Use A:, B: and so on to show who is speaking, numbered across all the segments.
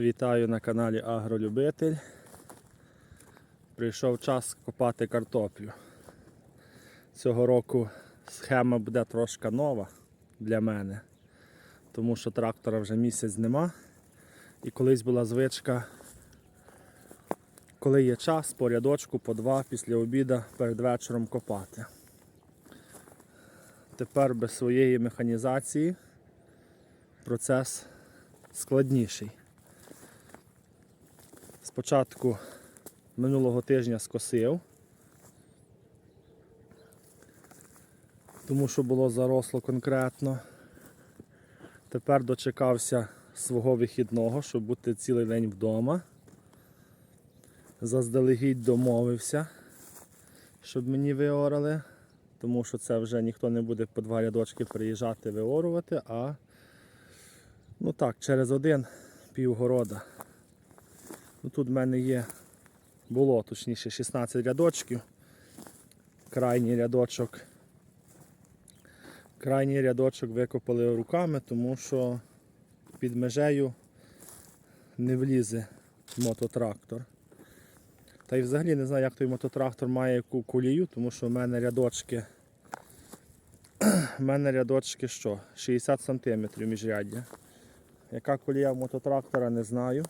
A: Вітаю на каналі Агролюбитель. Прийшов час копати картоплю. Цього року схема буде трошки нова для мене, тому що трактора вже місяць нема. І колись була звичка, коли є час, по рядочку, по два після обіду перед вечором копати. Тепер без своєї механізації процес складніший. Спочатку минулого тижня скосив, тому що було заросло конкретно. Тепер дочекався свого вихідного, щоб бути цілий день вдома. Заздалегідь домовився, щоб мені виорали, тому що це вже ніхто не буде по два рядочки приїжджати виорувати, а ну так, через один півгорода. Ну, Тут в мене є, було точніше 16 рядочків. Крайній рядочок. Крайній рядочок викопали руками, тому що під межею не влізе мототрактор. Та й взагалі не знаю, як той мототрактор має яку колію, тому що в мене рядочки. В мене рядочки що? 60 см міжряддя. Яка колія в мототрактора, не знаю.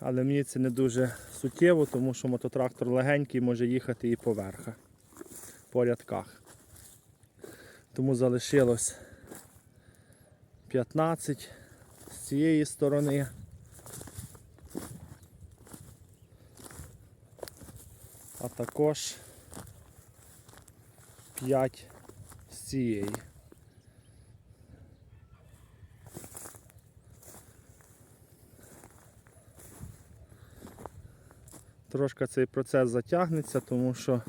A: Але мені це не дуже суттєво, тому що мототрактор легенький може їхати і по верхах, по рядках. Тому залишилось 15 з цієї сторони. А також 5 з цієї. Трошки цей процес затягнеться, тому що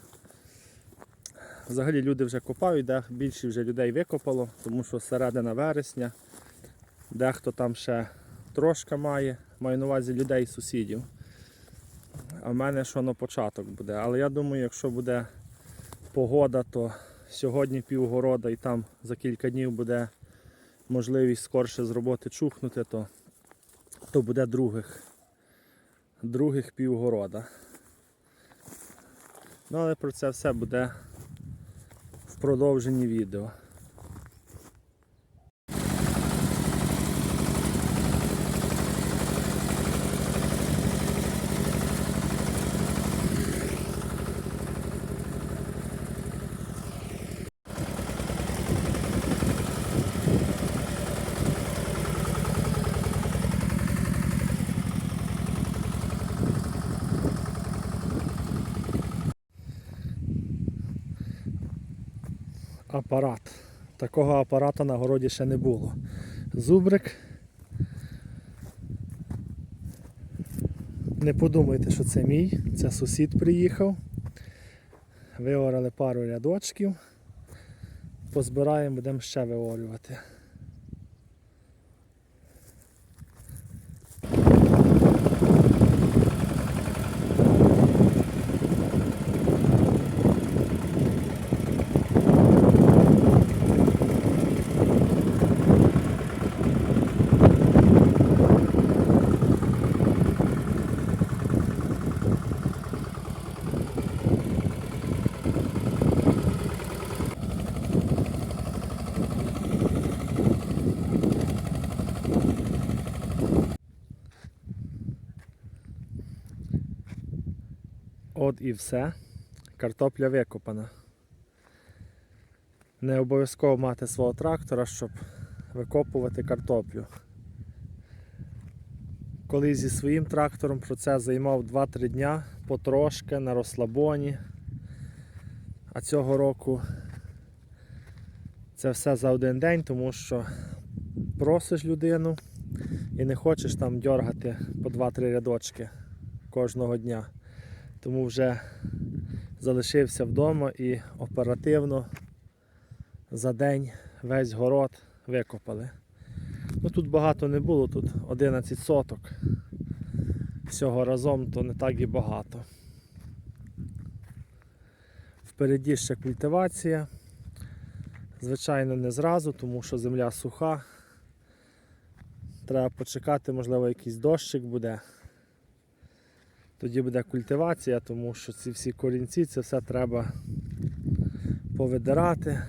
A: взагалі люди вже копають, де більше вже людей викопало, тому що середина вересня, дехто там ще трошки має, маю на увазі людей сусідів. А в мене що на початок буде. Але я думаю, якщо буде погода, то сьогодні півгорода і там за кілька днів буде можливість скорше з роботи чухнути, то, то буде других других півгорода. Ну, але про це все буде в продовженні відео. Апарат. Такого апарата на городі ще не було. Зубрик. Не подумайте, що це мій, це сусід приїхав. Виорали пару рядочків. Позбираємо, будемо ще виорювати. От і все. Картопля викопана. Не обов'язково мати свого трактора, щоб викопувати картоплю. Коли зі своїм трактором процес займав 2-3 дня, потрошки на розслабоні. А цього року це все за один день, тому що просиш людину і не хочеш там дергати по 2-3 рядочки кожного дня. Тому вже залишився вдома і оперативно за день весь город викопали. Ну Тут багато не було, тут 11 соток. Всього разом то не так і багато. Впереді ще культивація. Звичайно, не зразу, тому що земля суха. Треба почекати, можливо, якийсь дощик буде. Тоді буде культивація, тому що ці всі корінці, це все треба повидирати.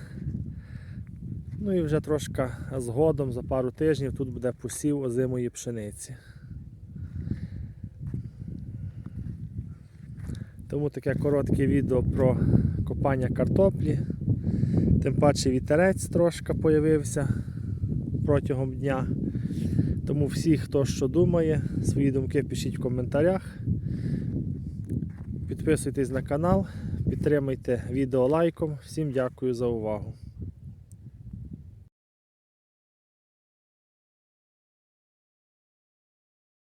A: Ну і вже трошки згодом, за пару тижнів, тут буде посів озимої пшениці. Тому таке коротке відео про копання картоплі. Тим паче вітерець трошки появився протягом дня. Тому всі, хто що думає, свої думки пишіть в коментарях. Підписуйтесь на канал, підтримуйте відео лайком. Всім дякую за увагу.